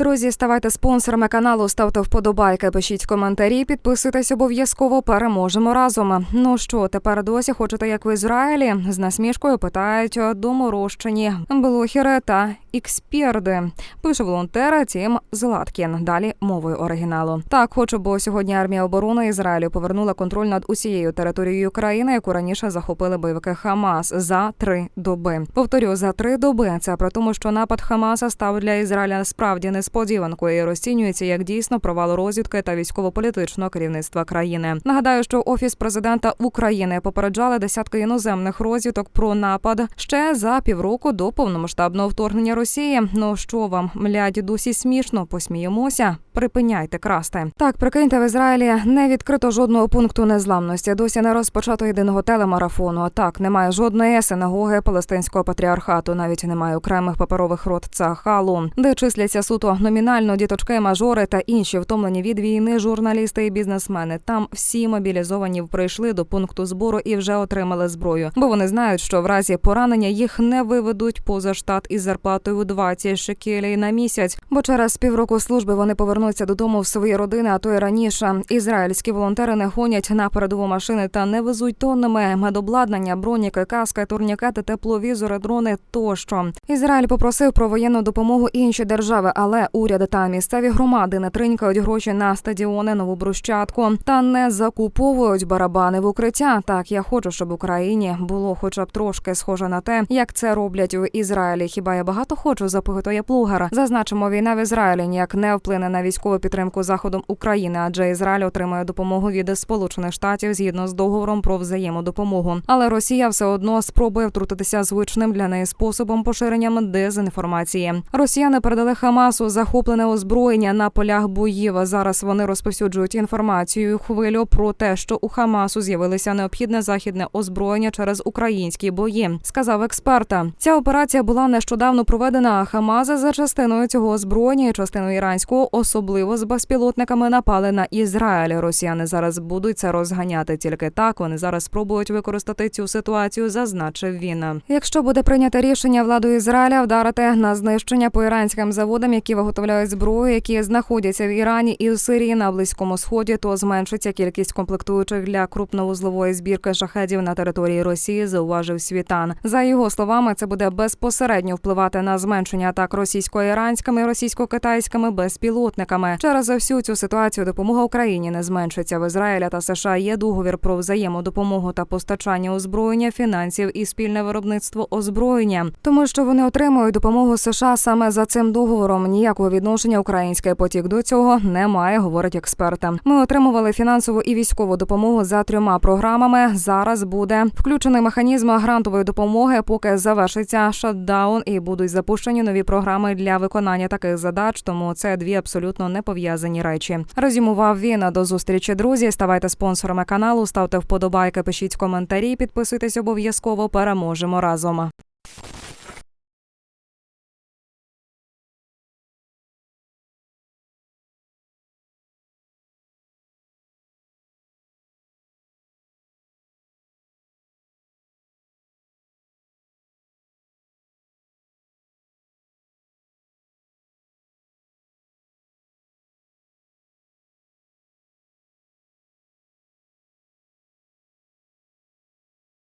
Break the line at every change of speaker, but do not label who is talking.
Друзі, ставайте спонсорами каналу, ставте вподобайки, пишіть коментарі, підписуйтесь обов'язково. Переможемо разом. Ну що, тепер досі хочете, як в Ізраїлі? З насмішкою питають доморощені блохери та іксперди. Пише волонтер Тім Златкін. Далі мовою оригіналу. Так, хочу, бо сьогодні армія оборони Ізраїлю повернула контроль над усією територією країни, яку раніше захопили бойовики Хамас за три доби. Повторю, за три доби. Це при тому, що напад Хамаса став для Ізраїля справді несподіванкою і розцінюється як дійсно провал розвідки та військово-політичного керівництва країни. Нагадаю, що офіс президента України попереджали десятки іноземних розвідок про напад ще за півроку до повномасштабного вторгнення Росії. Ну що вам, млядь, досі смішно? Посміємося. Припиняйте красти. Так, прикиньте, в Ізраїлі не відкрито жодного пункту незламності. Досі не розпочато єдиного телемарафону. Так, немає жодної синагоги палестинського патріархату. Навіть немає окремих паперових рот цахалу, де числяться суто номінально діточки, мажори та інші втомлені від війни журналісти і бізнесмени. Там всі мобілізовані прийшли до пункту збору і вже отримали зброю, бо вони знають, що в разі поранення їх не виведуть поза штат із зарплатою у 20 шекелей на місяць. Бо через півроку служби вони повернуться додому в свої родини, а то й раніше. Ізраїльські волонтери не гонять на передову машини та не везуть тоннами медобладнання, броніки, каски, турнікети, тепловізори, дрони тощо. Ізраїль попросив про воєнну допомогу інші держави, але уряди та місцеві громади не тринькають гроші на стадіони, нову брущатку та не закуповують барабани в укриття. Так я хочу, щоб Україні було хоча б трошки схоже на те, як це роблять у Ізраїлі. Хіба я багато хочу запитує плугар. Зазначимо, війна в Ізраїлі ніяк не вплине на військову підтримку заходом України, адже Ізраїль отримує допомогу від Сполучених Штатів згідно з договором про взаємодопомогу. Але Росія все одно спробує втрутитися звичним для неї способом поширенням дезінформації. Росіяни передали Хамасу захоплене озброєння на полях боїв. Зараз вони розповсюджують інформацію хвилю про те, що у Хамасу з'явилося необхідне західне озброєння через українські бої. Сказав експерта. Ця операція була нещодавно проведена. а Хамас за частиною цього озброєння і частиною іранського, особливо з безпілотниками, напали на Ізраїль. Росіяни зараз будуть це розганяти. Тільки так вони зараз спробують використати цю ситуацію, зазначив він. Якщо буде прийнято рішення владою Ізраїля вдарити на знищення по іранським заводам, які виготовляють зброю, які знаходяться в Ірані і в Сирії на близькому сході, то зменшиться кількість комплектуючих для крупновузлової збірки шахедів на території Росії. Зауважив Світан. За його словами, це буде безпосередньо впливати на зменшення атак російсько-іранськими російсько-китайськими безпілотниками. Через всю цю ситуацію допомога Україні не зменшиться. В Ізраїля та США є договір про взаємодопомогу та постачання озброєння, фінансів і спільне виробництво озброєння, тому що вони отримують допомогу США саме за цим договором. Ніякого відношення український потік до цього немає, говорить експерт. Ми отримували фінансову і військову допомогу за трьома програмами. Зараз буде включений механізм грантової допомоги, поки завершиться шатдаун і будуть запущені нові програми для виконання таких задач. Тому це дві абсолютно не пов'язані речі. Резюмував він до зустрічі. Друзі, ставайте спонсорами каналу, ставте вподобайки, пишіть коментарі, підписуйтесь обов'язково. Переможемо разом.